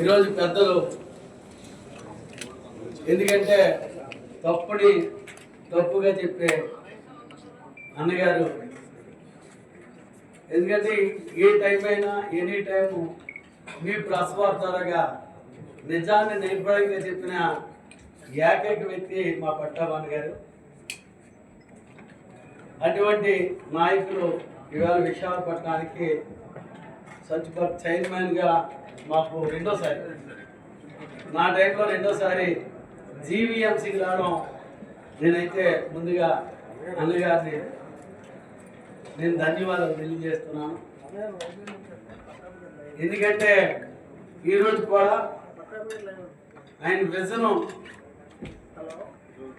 ఈరోజు పెద్దలు. ఎందుకంటే తప్పుని తప్పుగా చెప్పే అన్నగారు. ఎందుకంటే ఏ టైం అయినా ఎనీ టైము మీ ప్రెస్ వార్తలుగా నిజాన్ని నిర్భయంగా చెప్పిన ఏకైక వ్యక్తి మా పట్టాభాన్ గారు. అటువంటి నాయకులు ఇవాళ విశాఖపట్నానికి సచిపర్ చైర్మన్గా మాకు రెండోసారి. నా టైంలో రెండోసారి జీవీఎంసీకి రావడం నేనైతే ముందుగా అన్నగారిని నేను ధన్యవాదాలు తెలియజేస్తున్నాను. ఎందుకంటే ఈరోజు కూడా ఆయన విజను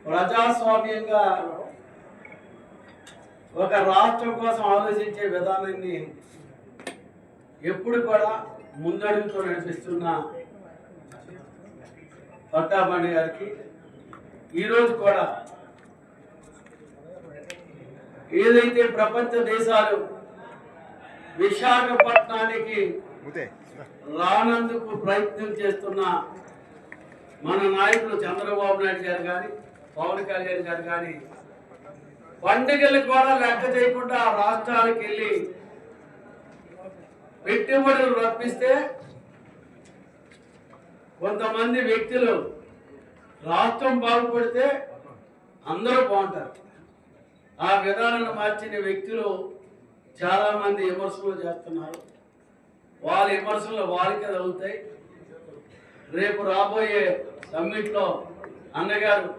ప్రజాస్వామ్యంగా ఒక రాష్ట్రం కోసం ఆలోచించే విధానాన్ని ఎప్పుడు కూడా ముందడుగుతో నడిపిస్తున్న పట్టాబండి గారికి ఈరోజు కూడా ఏదైతే ప్రపంచ దేశాలు విశాఖపట్నానికి రానందుకు ప్రయత్నం చేస్తున్న మన నాయకులు చంద్రబాబు నాయుడు గారు కానీ పవన్ కళ్యాణ్ గారు కానీ పండుగలు కూడా లెక్క చేయకుండా ఆ రాష్ట్రాలకు వెళ్ళి పెట్టుబడులు రప్పిస్తే కొంతమంది వ్యక్తులు రాష్ట్రం బాగుపడితే అందరూ బాగుంటారు. ఆ విధానాన్ని మార్చిన వ్యక్తులు చాలా మంది విమర్శలు చేస్తున్నారు. వాళ్ళ విమర్శలు వాళ్ళకే తగులుతాయి రేపు రాబోయే సమ్మిట్లో అన్నగారు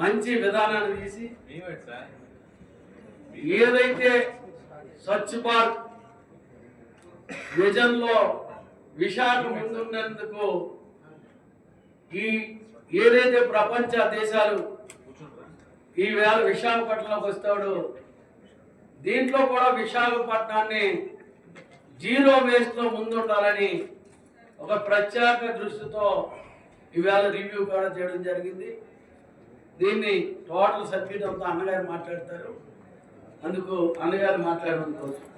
మంచి విధానాన్ని తీసి ఏదైతే స్వచ్ఛ భారత్ విజన్లో విశాఖ ముందున్నందుకు ఈ ఏదైతే ప్రపంచ దేశాలు ఈవేళ విశాఖపట్నంలోకి వస్తాడో దీంట్లో కూడా విశాఖపట్నాన్ని జీరో వేస్ట్లో ముందుండాలని ఒక ప్రత్యేక దృష్టితో ఈవేళ రివ్యూ కూడా చేయడం జరిగింది. దీన్ని టోటల్ సబ్జెక్ట్ అంతా అన్నగారు మాట్లాడతారు. అందుకు అన్నగారు మాట్లాడడం కోసం.